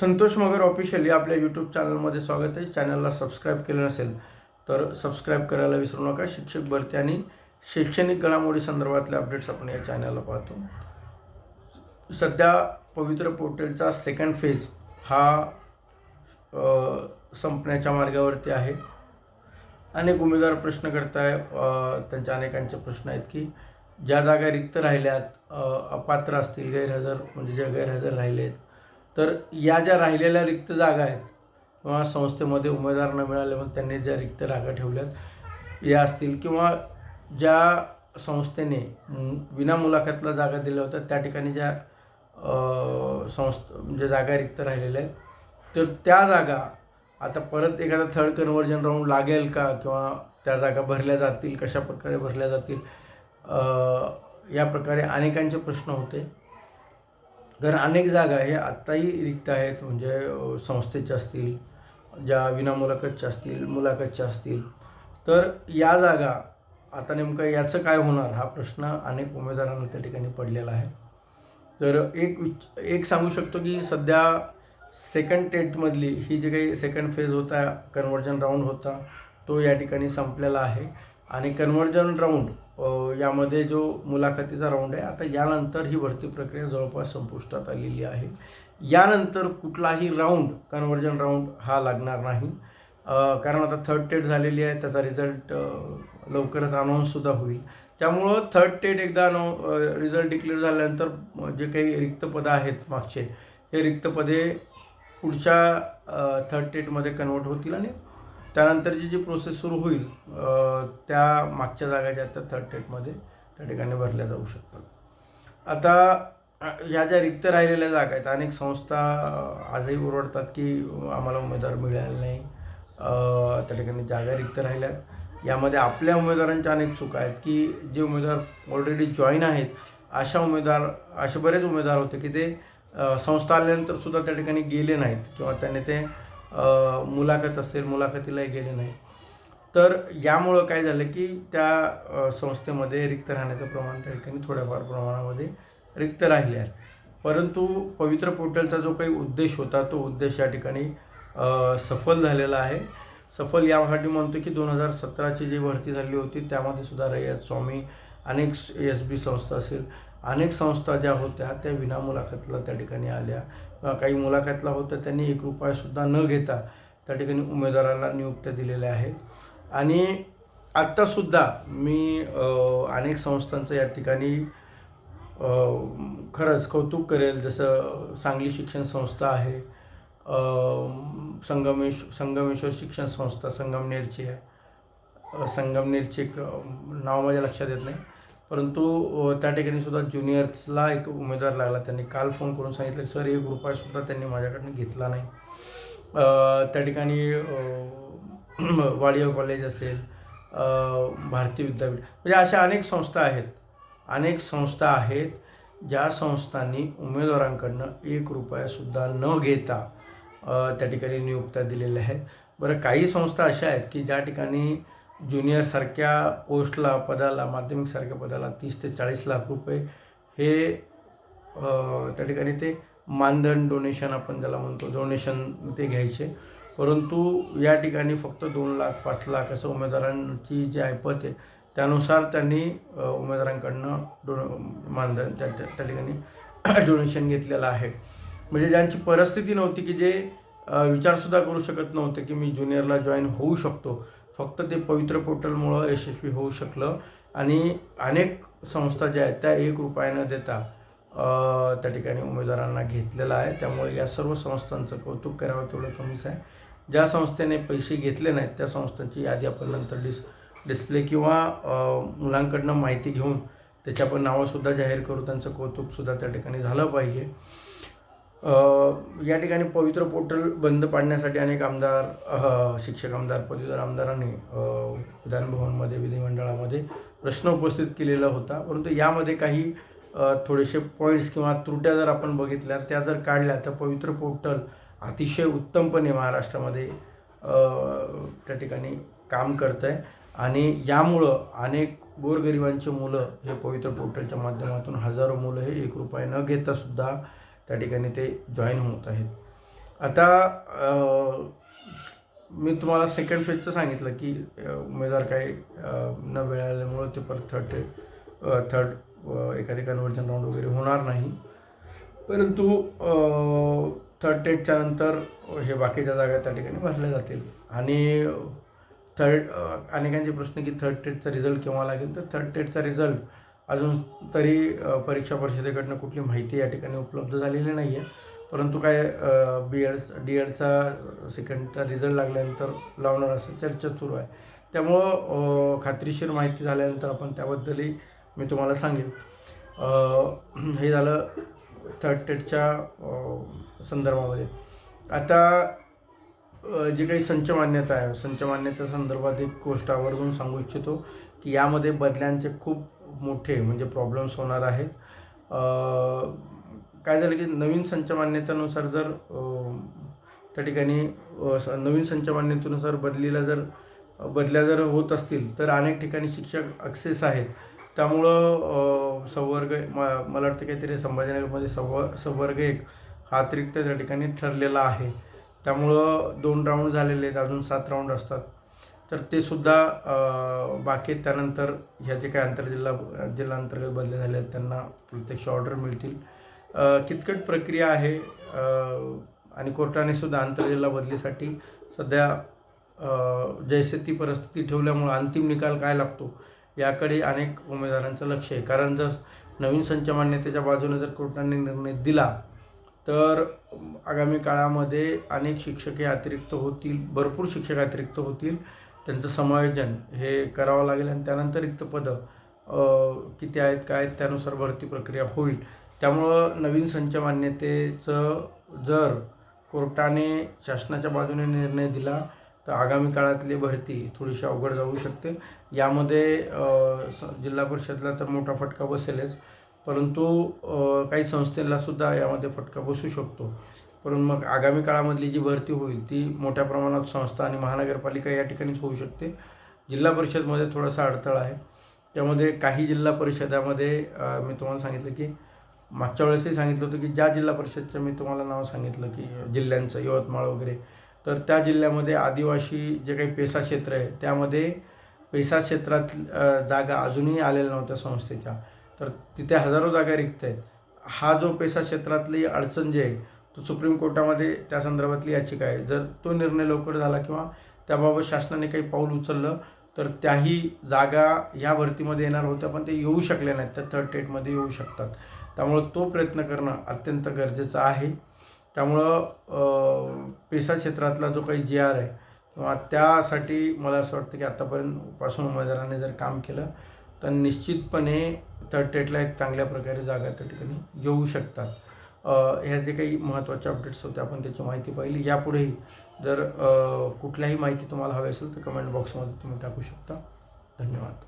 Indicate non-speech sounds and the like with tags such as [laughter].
Santosh Magar officially आपल्या YouTube चॅनलमध्ये स्वागत आहे. चॅनलला सबस्क्राईब केलं नसेल तर सबस्क्राईब करायला विसरू नका. शिक्षक भरती आणि शैक्षणिक घडामोडी संदर्भातले अपडेट्स आपण या चॅनलला पाहतो. सध्या पवित्र पोर्टलचा सेकंड फेज हा संपण्याच्या मार्गावरती आहे. अनेक उमेदवार प्रश्न करताय त्यांच्या अनेकांचे प्रश्न आहेत की ज्या जागा रिक्त राहिल्यात अपात्र असतील गैरहजर म्हणजे ज्या गैरहजर राहिले आहेत तर या ज्या राहिलेल्या रिक्त जागा आहेत किंवा संस्थेमध्ये उमेदवार न मिळाले मग त्यांनी ज्या रिक्त जागा ठेवल्यात या असतील किंवा ज्या संस्थेने विना मुलाखतला जागा दिल्या होत्या त्या ठिकाणी ज्या संस्थ म्हणजे जागा रिक्त राहिलेल्या आहेत तर त्या जागा आता परत एखादा थर्ड कन्व्हर्जन राऊंड लागेल का? किंवा त्या जागा भरल्या जातील कशा प्रकारे भरल्या जातील? या प्रकारे अनेकांचे प्रश्न होते. कारण अनेक जागा हे आत्ताही रिक्त आहेत. म्हणजे संस्थेच्या असतील ज्या विना मुलाखतच्या असतील मुलाखतच्या असतील. तर या जागा आता नेमकं याचं काय होणार हा प्रश्न अनेक उमेदवारांना त्या ठिकाणी पडलेला आहे. तर एक विच एक सांगू शकतो की सध्या सेकंड टेटमधली ही जी काही सेकंड फेज होता कन्व्हर्जन राऊंड होता तो या ठिकाणी संपलेला आहे. आणि कन्व्हर्जन राऊंड यामध्ये जो मुलाखतीचा राऊंड आहे आता यानंतर ही भरती प्रक्रिया जवळपास संपुष्टात आलेली आहे. यानंतर कुठलाही राऊंड कन्व्हर्जन राऊंड हा लागणार नाही. कारण आता थर्ड टेट झालेली आहे त्याचा रिझल्ट लवकरच अनाऊन्ससुद्धा होईल. त्यामुळं थर्ड टेट एकदा रिझल्ट डिक्लेअर झाल्यानंतर जे काही रिक्त पदं आहेत मागचे हे रिक्त पदे पुढच्या थर्ड टेटमध्ये कन्वर्ट होतील आणि त्यानंतरची जी प्रोसेस सुरू होईल त्या मागच्या जागा ज्या आहेत त्या थर्ड टेटमध्ये त्या ठिकाणी भरल्या जाऊ शकतात. आता ह्या ज्या रिक्त राहिलेल्या जागा आहेत अनेक संस्था आजही ओरडतात की आम्हाला उमेदवार मिळाले नाही. त्या ठिकाणी जागा रिक्त राहिल्या यामध्ये आपल्या उमेदवारांच्या अनेक चुका आहेत की जे उमेदवार ऑलरेडी जॉईन आहेत अशा उमेदवार असे बरेच उमेदवार होते की ते संस्था आल्यानंतर सुद्धा त्या ठिकाणी गेले नाहीत किंवा त्याने ते मुलाखत असेल मुलाखतीलाही गेले नाही. तर यामुळं काय झालं की त्या संस्थेमध्ये रिक्त राहण्याचं प्रमाण त्या ठिकाणी थोड्याफार प्रमाणामध्ये रिक्त राहिले आहेत परंतु पवित्र पोर्टलचा जो काही उद्देश होता तो उद्देश या ठिकाणी सफल झालेला आहे. सफल यासाठी म्हणतो की दोन हजार सतराची जी भरती झाली होती त्यामध्ये सुद्धा रयत स्वामी अनेक एस बी संस्था असेल अनेक संस्था ज्या होत्या त्या विना मुलाखतला त्या ठिकाणी आल्या. काही मुलाखतला होत्या त्यांनी एक रुपयासुद्धा न घेता त्या ठिकाणी उमेदवाराला नियुक्त्या दिलेल्या आहेत आणि आत्तासुद्धा मी अनेक संस्थांचं या ठिकाणी खरंच कौतुक करेल. जसं सांगली शिक्षण संस्था आहे संगमेश संगमेश्वर शिक्षण संस्था संगमनेरची आहे. संगमनेरचे एक नाव माझ्या लक्षात येत नाही. परंतु त्या ठिकाणी सुद्धा ज्युनियर्सला एक उमेदवार लागला. त्यांनी काल फोन करून सांगितलं की सर एक रुपयासुद्धा त्यांनी माझ्याकडनं घेतला नाही. त्या ठिकाणी [clears throat] वाडिया कॉलेज असेल भारती विद्यापीठ म्हणजे अशा अनेक संस्था आहेत. अनेक संस्था आहेत ज्या संस्थांनी उमेदवारांकडनं एक रुपयासुद्धा न घेता त्या ठिकाणी नियुक्त्या दिलेल्या आहेत. बरं काही संस्था अशा आहेत की ज्या ठिकाणी ज्युनियरसारख्या पोस्टला पदाला माध्यमिकसारख्या पदाला तीस ते चाळीस लाख रुपये हे त्या ठिकाणी ते मानधन डोनेशन आपण ज्याला म्हणतो डोनेशन ते घ्यायचे. परंतु या ठिकाणी फक्त दोन लाख पाच लाख असं उमेदवारांची जी ऐपत आहे त्यानुसार त्यांनी उमेदवारांकडनं डो मानधन त्या त्या त्या ठिकाणी [clears throat] डोनेशन घेतलेलं आहे. म्हणजे ज्यांची परिस्थिती नव्हती की जे विचारसुद्धा करू शकत नव्हते की मी ज्युनियरला जॉईन होऊ शकतो. फक्त ते पवित्र पोर्टलमुळं यशस्वी होऊ शकलं. आणि अनेक संस्था ज्या आहेत त्या एक रुपया न देता त्या ठिकाणी उमेदवारांना घेतलेलं आहे. त्यामुळे या सर्व संस्थांचं कौतुक करावं तेवढं कमीच आहे. ज्या संस्थेने पैसे घेतले नाहीत त्या संस्थांची यादी आपण नंतर डिस डिस्प्ले किंवा मुलांकडनं माहिती घेऊन त्याची आपण नावंसुद्धा जाहीर करू. त्यांचं कौतुकसुद्धा त्या ठिकाणी झालं पाहिजे. या ठिकाणी पवित्र पोर्टल बंद पाडण्यासाठी अनेक आमदार शिक्षक आमदार पदवीधर आमदारांनी विधानभवनमध्ये विधिमंडळामध्ये प्रश्न उपस्थित केलेला होता. परंतु यामध्ये काही थोडेसे पॉईंट्स किंवा त्रुट्या जर आपण बघितल्या त्या जर काढल्या तर पवित्र पोर्टल अतिशय उत्तमपणे महाराष्ट्रामध्ये त्या ठिकाणी काम करतं आहे आणि यामुळं अनेक गोरगरिबांची मुलं हे पवित्र पोर्टलच्या माध्यमातून हजारो मुलं हे एक रुपये न घेता सुद्धा त्या ठिकाणी ते जॉईन होत आहेत. आता मी तुम्हाला सेकंड फेजचं सांगितलं की उमेदवार काही न न मिळाल्यामुळं ते परत थर्ड थर्ड एखादी कन्व्हर्जन राऊंड वगैरे होणार नाही. परंतु थर्ड टेटच्या नंतर हे बाकीच्या जागा त्या ठिकाणी भरल्या जातील. आणि थर्ड अनेकांचे प्रश्न की थर्ड टेटचा रिझल्ट केव्हा लागेल? तर थर्ड टेटचा रिझल्ट अजून तरी परीक्षा परिषदेकडनं कुठली माहिती या ठिकाणी उपलब्ध झालेली नाही आहे परंतु काय बी एड डी एडचा सेकंडचा रिझल्ट लागल्यानंतर लावणार असं चर्चा सुरू आहे. त्यामुळं खात्रीशीर माहिती झाल्यानंतर आपण त्याबद्दलही मी तुम्हाला सांगेन. हे झालं थर्ड टेटच्या संदर्भामध्ये. आता जी काही संच मान्यता आहे संच मान्यता संदर्भात एक गोष्ट आवर्जून सांगू इच्छितो की यामध्ये बदल्यांचे खूप मोठे म्हणजे प्रॉब्लेम्स होणार आहेत. काय झालं की नवीन संचमान्यतेनुसार जर त्या ठिकाणी नवीन संचमान्यतेनुसार बदलीला जर बदल्या जर होत असतील तर अनेक ठिकाणी शिक्षक अक्सेस आहेत. त्यामुळं संवर्ग म मला वाटतं काहीतरी संभाजीनगरमध्ये संव संवर्ग एक हा अतिरिक्त त्या ठिकाणी ठरलेला आहे. त्यामुळं दोन राऊंड झालेले आहेत अजून सात राऊंड असतात. तर ते सुद्धा बाकी त्यानंतर ह्या जे काही आंतरजिल्हा जिल्हा अंतर्गत बदल्या झाले आहेत त्यांना प्रत्यक्ष ऑर्डर मिळतील. कितकट किचकट प्रक्रिया आहे आणि कोर्टाने सुद्धा आंतरजिल्हा बदलीसाठी सध्या जैसे ती परिस्थिती ठेवल्यामुळं अंतिम निकाल काय लागतो याकडे अनेक उमेदवारांचं लक्ष आहे. कारण जर नवीन संच मान्यतेच्या बाजूने जर कोर्टाने निर्णय दिला तर आगामी काळामध्ये अनेक शिक्षके अतिरिक्त होतील भरपूर शिक्षक अतिरिक्त होतील त्यांचं समायोजन हे करावं लागेल आणि त्यानंतर रिक्त पदं किती आहेत काय आहेत त्यानुसार भरती प्रक्रिया होईल. त्यामुळं नवीन संच मान्यतेचं जर कोर्टाने शासनाच्या बाजूने निर्णय दिला तर आगामी काळातली भरती थोडीशी अवघड जाऊ शकते. यामध्ये स जिल्हा परिषदला तर मोठा फटका बसेलच परंतु काही संस्थेला सुद्धा यामध्ये फटका बसू शकतो. परंतु मग आगामी काळामधली जी भरती होईल ती मोठ्या प्रमाणात संस्था आणि महानगरपालिका या ठिकाणीच होऊ शकते. जिल्हा परिषदमध्ये थोडासा अडथळा आहे. त्यामध्ये काही जिल्हा परिषदामध्ये मी तुम्हाला सांगितलं की मागच्या वेळेसही सांगितलं होतं की ज्या जिल्हा परिषदचं मी तुम्हाला नाव सांगितलं की जिल्ह्यांचं यवतमाळ वगैरे तर त्या जिल्ह्यामध्ये आदिवासी जे काही पेसा क्षेत्र आहे त्यामध्ये पेसा क्षेत्रात जागा अजूनही आलेल्या नव्हत्या संस्थेच्या. तर तिथे हजारो जागा रिक्त आहेत. हा जो पेसा क्षेत्रातली अडचण जी आहे तो सुप्रीम कोर्टामध्ये त्या संदर्भातली याचिका आहे. जर तो निर्णय लवकर झाला किंवा त्याबाबत शासनाने काही पाऊल उचललं तर त्याही जागा ह्या भरतीमध्ये येणार होत्या पण ते येऊ शकले नाहीत. त्या थर्ड टेटमध्ये येऊ शकतात. त्यामुळं तो प्रयत्न करणं अत्यंत गरजेचं आहे. त्यामुळं पेसा क्षेत्रातला जो काही जी आर आहे किंवा त्यासाठी मला असं वाटतं की आत्तापर्यंत पासून उमेदवारांनी जर काम केलं तर निश्चितपणे थर्ड टेटला एक चांगल्या प्रकारे जागा त्या ठिकाणी येऊ शकतात. ह्या जे काही महत्त्वाचे अपडेट्स होते आपण त्याची माहिती पाहिली. यापुढेही जर कुठल्याही माहिती तुम्हाला हवी असेल तर कमेंट बॉक्समध्ये तुम्ही टाकू शकता. धन्यवाद.